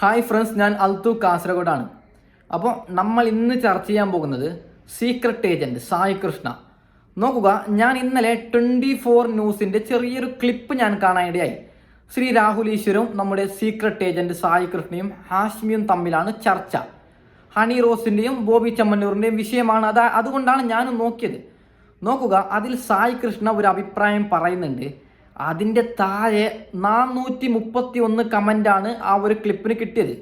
Hi friends ഞാൻ അൽത്തു കാസർഗോഡാണ്. അപ്പോൾ നമ്മൾ ഇന്ന് ചർച്ച ചെയ്യാൻ പോകുന്നത് സീക്രട്ട് ഏജന്റ് സായി കൃഷ്ണ. നോക്കുക ഞാൻ ഇന്നലെ ട്വന്റി ഫോർ ന്യൂസിന്റെ ചെറിയൊരു ക്ലിപ്പ് ഞാൻ കാണാനിടയായി. ശ്രീ രാഹുൽ ഈശ്വരും നമ്മുടെ സീക്രട്ട് ഏജന്റ് സായി കൃഷ്ണയും ഹാഷ്മിയും തമ്മിലാണ് ചർച്ച. ഹണി റോസിന്റെയും ബോബി ചമ്മന്നൂറിന്റെയും വിഷയമാണ് അത് അതുകൊണ്ടാണ് ഞാനും നോക്കിയത്. നോക്കുക അതിൽ സായി കൃഷ്ണ ഒരു അഭിപ്രായം പറയുന്നുണ്ട്. അതിന്റെ താഴെ നാനൂറ്റി മുപ്പത്തി ഒന്ന് കമന്റാണ് ആ ഒരു ക്ലിപ്പിന് കിട്ടിയത്.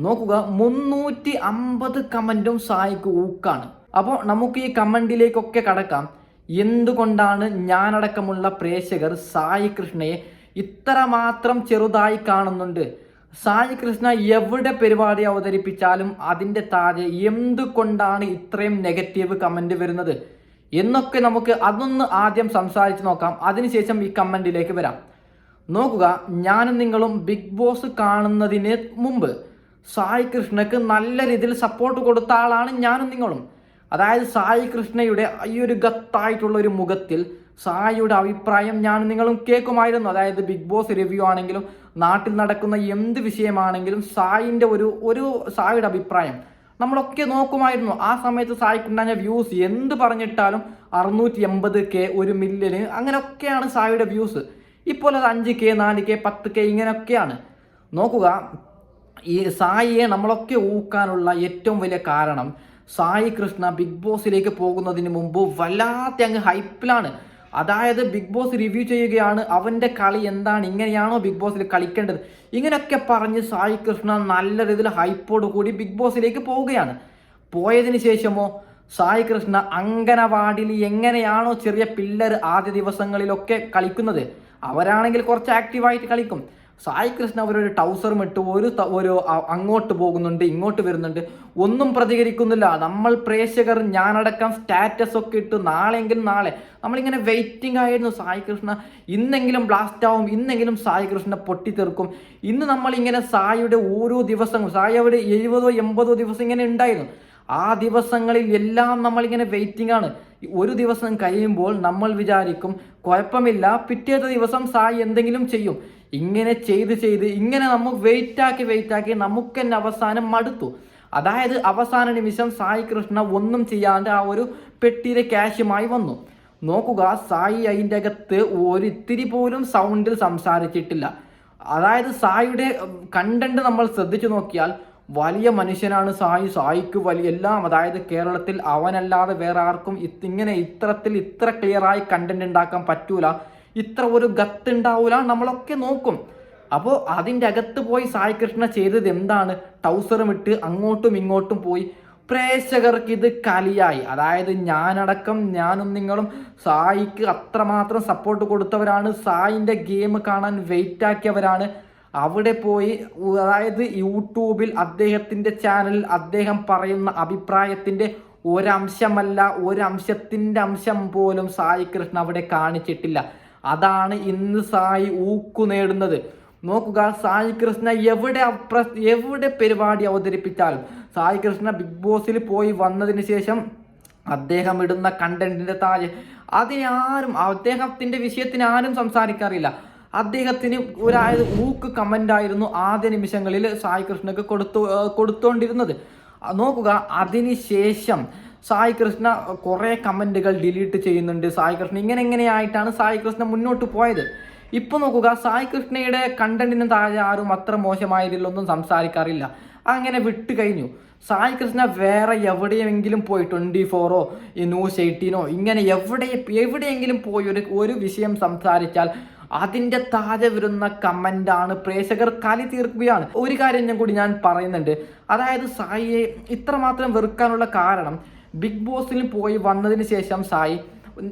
നോക്കുക മുന്നൂറ്റി അമ്പത് കമന്റും സായിക്ക് ഊക്കാണ്. അപ്പോൾ നമുക്ക് ഈ കമന്റിലേക്കൊക്കെ കടക്കാം. എന്തുകൊണ്ടാണ് ഞാനടക്കമുള്ള പ്രേക്ഷകർ സായി കൃഷ്ണയെ ഇത്രമാത്രം ചെറുതായി കാണുന്നുണ്ട്? സായി കൃഷ്ണ എവിടെ പരിപാടി അവതരിപ്പിച്ചാലും അതിന്റെ താഴെ എന്തുകൊണ്ടാണ് ഇത്രയും നെഗറ്റീവ് കമന്റ് വരുന്നത്? എന്നൊക്കെ നമുക്ക് അതൊന്ന് ആദ്യം സംസാരിച്ച് നോക്കാം. അതിനുശേഷം ഈ കമന്റിലേക്ക് വരാം. നോക്കുക ഞാനും നിങ്ങളും ബിഗ് ബോസ് കാണുന്നതിന് മുമ്പ് സായി കൃഷ്ണക്ക് നല്ല രീതിയിൽ സപ്പോർട്ട് കൊടുത്ത ആളാണ് ഞാനും നിങ്ങളും. അതായത് സായി കൃഷ്ണയുടെ ഈ ഒരു ഗത്തായിട്ടുള്ള ഒരു മുഖത്തിൽ സായിയുടെ അഭിപ്രായം ഞാനും നിങ്ങളും കേൾക്കുമായിരുന്നു. അതായത് ബിഗ് ബോസ് റിവ്യൂ ആണെങ്കിലും നാട്ടിൽ നടക്കുന്ന എന്ത് വിഷയമാണെങ്കിലും സായിന്റെ ഒരു ഒരു സായിയുടെ അഭിപ്രായം നമ്മളൊക്കെ നോക്കുമായിരുന്നു. ആ സമയത്ത് സായിക്കുണ്ടായ വ്യൂസ് എന്ത് പറഞ്ഞിട്ടാലും അറുന്നൂറ്റി എൺപത് കെ ഒരു മില്യന് അങ്ങനെയൊക്കെയാണ് സായിയുടെ വ്യൂസ്. ഇപ്പോൾ അത് അഞ്ച് കെ നാല് കെ പത്ത് കെ ഇങ്ങനെയൊക്കെയാണ് നോക്കുക ഈ സായിയെ നമ്മളൊക്കെ ഊക്കാനുള്ള ഏറ്റവും വലിയ കാരണം സായി കൃഷ്ണ ബിഗ് ബോസിലേക്ക് പോകുന്നതിന് മുമ്പ് വല്ലാത്ത അങ്ങ് ഹൈപ്പിലാണ്. അതായത് ബിഗ് ബോസ് റിവ്യൂ ചെയ്യുകയാണ്. അവന്റെ കളി എന്താണ്? ഇങ്ങനെയാണോ ബിഗ് ബോസിൽ കളിക്കേണ്ടത്? ഇങ്ങനെയൊക്കെ പറഞ്ഞ് സായി കൃഷ്ണ നല്ല രീതിയിൽ ഹൈപ്പോട് കൂടി ബിഗ് ബോസിലേക്ക് പോവുകയാണ്. പോയതിന് ശേഷമോ സായി കൃഷ്ണ അങ്കനവാടിയിൽ എങ്ങനെയാണോ ചെറിയ പിള്ളേർ ആദ്യ ദിവസങ്ങളിലൊക്കെ കളിക്കുന്നത്? അവരാണെങ്കിൽ കുറച്ച് ആക്റ്റീവായിട്ട് കളിക്കും. സായി കൃഷ്ണ അവരൊരു ടൗസറും ഇട്ട് ഒരു ഒരു അങ്ങോട്ട് പോകുന്നുണ്ട് ഇങ്ങോട്ട് വരുന്നുണ്ട്. ഒന്നും പ്രതികരിക്കുന്നില്ല. നമ്മൾ പ്രേക്ഷകർ ഞാനടക്കം സ്റ്റാറ്റസ് ഒക്കെ ഇട്ട് നാളെയെങ്കിലും നാളെ നമ്മളിങ്ങനെ വെയിറ്റിംഗ് ആയിരുന്നു സായി കൃഷ്ണ. ഇന്നെങ്കിലും ബ്ലാസ്റ്റ് ആവും. ഇന്നെങ്കിലും സായി കൃഷ്ണ പൊട്ടിത്തെറുക്കും. ഇന്ന് നമ്മളിങ്ങനെ സായിയുടെ ഓരോ ദിവസവും സായി അവിടെ എഴുപതോ എൺപതോ ദിവസം ഇങ്ങനെ ഉണ്ടായിരുന്നു. ആ ദിവസങ്ങളിൽ എല്ലാം നമ്മളിങ്ങനെ വെയിറ്റിംഗ് ആണ്. ഒരു ദിവസം കഴിയുമ്പോൾ നമ്മൾ വിചാരിക്കും കുഴപ്പമില്ല പിറ്റേത്തെ ദിവസം സായി എന്തെങ്കിലും ചെയ്യും. ഇങ്ങനെ ചെയ്ത് ചെയ്ത് ഇങ്ങനെ നമുക്ക് വെയിറ്റ് ആക്കി നമുക്ക് തന്നെ അവസാനം മടുത്തു. അതായത് അവസാന നിമിഷം സായി കൃഷ്ണ ഒന്നും ചെയ്യാണ്ട് ആ ഒരു പെട്ടിയിലെ ക്യാഷുമായി വന്നു. നോക്കുക സായി അതിന്റെ അകത്ത് ഒരിത്തിരി പോലും സൗണ്ടിൽ സംസാരിച്ചിട്ടില്ല. അതായത് സായിയുടെ കണ്ടന്റ് നമ്മൾ ശ്രദ്ധിച്ചു നോക്കിയാൽ വലിയ മനുഷ്യനാണ് സായി. സായിക്ക് വലിയ എല്ലാം അതായത് കേരളത്തിൽ അവനല്ലാതെ വേറെ ആർക്കും ഇങ്ങനെ ഇത്തരത്തിൽ ഇത്ര ക്ലിയറായി കണ്ടന്റ് ഉണ്ടാക്കാൻ പറ്റൂല. ഇത്ര ഒരു ഗത്ത് ഉണ്ടാവൂല നമ്മളൊക്കെ നോക്കും. അപ്പോൾ അതിന്റെ അകത്ത് പോയി സായി കൃഷ്ണ ചെയ്തത് എന്താണ്? ടൗസറും ഇട്ട് അങ്ങോട്ടും ഇങ്ങോട്ടും പോയി. പ്രേക്ഷകർക്ക് ഇത് കലിയായി. അതായത് ഞാനടക്കം ഞാനും നിങ്ങളും സായിക്ക് അത്രമാത്രം സപ്പോർട്ട് കൊടുത്തവരാണ്. സായിന്റെ ഗെയിം കാണാൻ വെയിറ്റ് ആക്കിയവരാണ്. അവിടെ പോയി അതായത് യൂട്യൂബിൽ അദ്ദേഹത്തിന്റെ ചാനലിൽ അദ്ദേഹം പറയുന്ന അഭിപ്രായത്തിന്റെ ഒരംശമല്ല ഒരംശത്തിന്റെ അംശം പോലും സായി കൃഷ്ണ അവിടെ കാണിച്ചിട്ടില്ല. അതാണ് ഇന്ന് സായി ഊക്കു നേടുന്നത്. നോക്കുക സായി കൃഷ്ണ എവിടെ അപ്ര എവിടെ പരിപാടി അവതരിപ്പിച്ചാലും സായി കൃഷ്ണ ബിഗ് ബോസിൽ പോയി വന്നതിന് ശേഷം അദ്ദേഹം ഇടുന്ന കണ്ടന്റിന്റെ താഴെ അതിനാരും അദ്ദേഹത്തിന്റെ വിഷയത്തിന് ആരും സംസാരിക്കാറില്ല. അദ്ദേഹത്തിന് ഒരായത് ഊക്ക് കമന്റ് ആയിരുന്നു ആദ്യ നിമിഷങ്ങളിൽ സായി കൃഷ്ണക്ക് കൊടുത്തു കൊടുത്തുകൊണ്ടിരുന്നത് നോക്കുക അതിനുശേഷം സായി കൃഷ്ണ കുറേ കമന്റുകൾ ഡിലീറ്റ് ചെയ്യുന്നുണ്ട്. സായി കൃഷ്ണ ഇങ്ങനെ ഇങ്ങനെയായിട്ടാണ് സായി കൃഷ്ണ മുന്നോട്ട് പോയത്. ഇപ്പൊ നോക്കുക സായി കൃഷ്ണയുടെ കണ്ടന്റിന് താഴെ ആരും അത്ര മോശമായതിലൊന്നും സംസാരിക്കാറില്ല. അങ്ങനെ വിട്ടു കഴിഞ്ഞു. സായി കൃഷ്ണ വേറെ എവിടെയെങ്കിലും പോയി ട്വന്റി ഫോറോ ന്യൂസ് എയ്റ്റീനോ ഇങ്ങനെ എവിടെ എവിടെയെങ്കിലും പോയി ഒരു ഒരു വിഷയം സംസാരിച്ചാൽ അതിന്റെ താഴെ വരുന്ന കമന്റാണ് പ്രേക്ഷകർ കലി തീർക്കുകയാണ്. ഒരു കാര്യം ഞാൻ കൂടി ഞാൻ പറയുന്നുണ്ട്. അതായത് സായിയെ ഇത്രമാത്രം വെറുക്കാനുള്ള കാരണം ബിഗ് ബോസിൽ പോയി വന്നതിന് ശേഷം സായി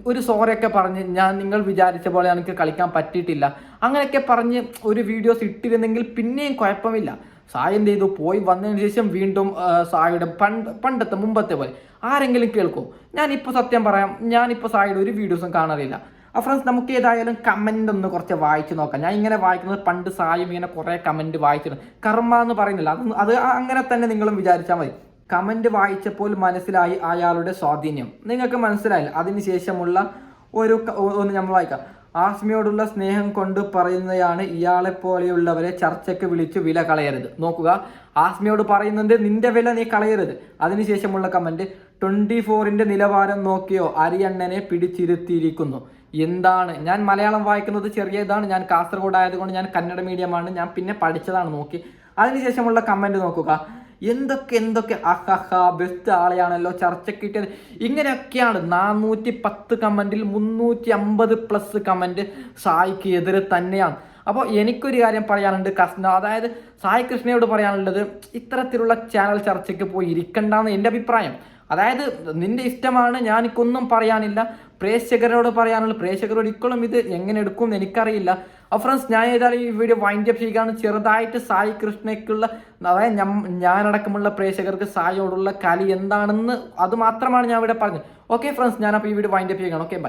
ഒരു സോറിയൊക്കെ പറഞ്ഞ് ഞാൻ നിങ്ങൾ വിചാരിച്ച പോലെ എനിക്ക് കളിക്കാൻ പറ്റിയിട്ടില്ല. അങ്ങനെയൊക്കെ പറഞ്ഞ് ഒരു വീഡിയോസ് ഇട്ടിരുന്നെങ്കിൽ പിന്നെയും കുഴപ്പമില്ല. സായി എന്ത് ചെയ്തു? പോയി വന്നതിന് ശേഷം വീണ്ടും സായിയുടെ പണ്ട് പണ്ടത്തെ മുമ്പത്തെ പോലെ. ആരെങ്കിലും കേൾക്കും. ഞാനിപ്പോൾ സത്യം പറയാം ഞാനിപ്പോൾ സായിയുടെ ഒരു വീഡിയോസും കാണാറില്ല. ആ ഫ്രണ്ട്സ് നമുക്ക് ഏതായാലും കമന്റ് ഒന്ന് കുറച്ച് വായിച്ചു നോക്കാം. ഞാൻ ഇങ്ങനെ വായിക്കുന്നത് പണ്ട് സായും ഇങ്ങനെ കുറേ കമന്റ് വായിച്ചിരുന്നു. കർമ്മ എന്ന് പറയുന്നില്ല. അത് അത് അങ്ങനെ തന്നെ നിങ്ങളും വിചാരിച്ചാൽ മതി. കമന്റ് വായിച്ചപ്പോൾ മനസ്സിലായി അയാളുടെ സ്വാധീനം. നിങ്ങൾക്ക് മനസ്സിലായില്ല? അതിനുശേഷമുള്ള ഒരു ഒന്ന് നമ്മൾ വായിക്കാം. ആസ്മിയോടുള്ള സ്നേഹം കൊണ്ട് പറയുന്നതാണ് ഇയാളെ പോലെയുള്ളവരെ ചർച്ചയ്ക്ക് വിളിച്ച് വില കളയരുത്. നോക്കുക. ആസ്മിയോട് പറയുന്നുണ്ട് നിന്റെ വില നീ കളയരുത്. അതിനുശേഷമുള്ള കമന്റ് ട്വന്റി ഫോറിന്റെ നിലവാരം നോക്കിയോ? അരിയണ്ണനെ പിടിച്ചിരുത്തിയിരിക്കുന്നു. എന്താണ്? ഞാൻ മലയാളം വായിക്കുന്നത് ചെറിയ ഇതാണ്. ഞാൻ കാസർഗോഡ് ആയതുകൊണ്ട് ഞാൻ കന്നഡ മീഡിയമാണ്. ഞാൻ പിന്നെ പഠിച്ചതാണ് നോക്കി. അതിനുശേഷമുള്ള കമന്റ് നോക്കുക. എന്തൊക്കെ എന്തൊക്കെ അഹഹ ബെസ്റ്റ് ആളെയാണല്ലോ ചർച്ചയ്ക്ക് കിട്ടിയത്. ഇങ്ങനെയൊക്കെയാണ് നാനൂറ്റി പത്ത് കമന്റിൽ മുന്നൂറ്റി അമ്പത് പ്ലസ് കമന്റ് സായിക്ക് എതിരെ തന്നെയാണ്. അപ്പോൾ എനിക്കൊരു കാര്യം പറയാനുണ്ട് കസ്ന. അതായത് സായി കൃഷ്ണയോട് പറയാനുള്ളത് ഇത്തരത്തിലുള്ള ചാനൽ ചർച്ചയ്ക്ക് പോയി ഇരിക്കണ്ടെന്ന് എന്റെ അഭിപ്രായം. അതായത് നിന്റെ ഇഷ്ടമാണ് ഞാനിക്കൊന്നും പറയാനില്ല. പ്രേക്ഷകരോട് പറയാനുള്ള. പ്രേക്ഷകരോട് ഒരിക്കലും ഇത് എങ്ങനെ എടുക്കും എനിക്കറിയില്ല. അപ്പോൾ ഫ്രണ്ട്സ് ഞാൻ ഏതായാലും ഈ വീഡിയോ വൈൻഡ് അപ്പ് ചെയ്യുകയാണ്. ചെറുതായിട്ട് സായി കൃഷ്ണയ്ക്കുള്ള അതായത് ഞാനടക്കമുള്ള പ്രേക്ഷകർക്ക് സായിയോടുള്ള കലി എന്താണെന്ന് അത് മാത്രമാണ് ഞാൻ ഇവിടെ പറഞ്ഞത്. ഓക്കെ ഫ്രണ്ട്സ് ഞാനപ്പോൾ ഈ വീഡിയോ വൈൻഡ് അപ്പ് ചെയ്യുകയാണ്. Okay bye